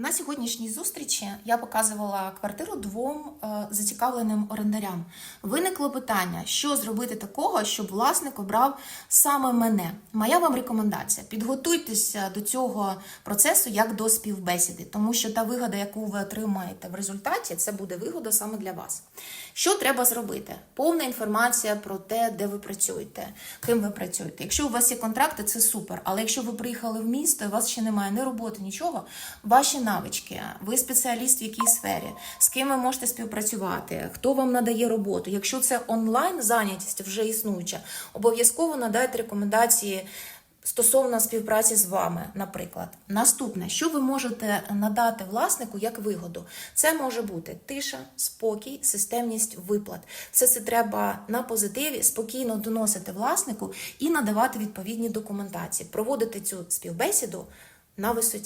На сьогоднішній зустрічі я показувала квартиру двом е, зацікавленим орендарям. Виникло питання, що зробити такого, щоб власник обрав саме мене. Моя вам рекомендація: підготуйтеся до цього процесу як до співбесіди, тому що та вигода, яку ви отримаєте в результаті, це буде вигода саме для вас. Що треба зробити? Повна інформація про те, де ви працюєте, ким ви працюєте. Якщо у вас є контракти, це супер. Але якщо ви приїхали в місто, і у вас ще немає ні роботи, нічого, ваші навички, ви спеціаліст в якій сфері, з ким ви можете співпрацювати, хто вам надає роботу. Якщо це онлайн зайнятість вже існуюча, обов'язково надайте рекомендації. Стосовно співпраці з вами, наприклад, наступне, що ви можете надати власнику як вигоду, це може бути тиша, спокій, системність виплат. Все це треба на позитиві спокійно доносити власнику і надавати відповідні документації, проводити цю співбесіду на висоті.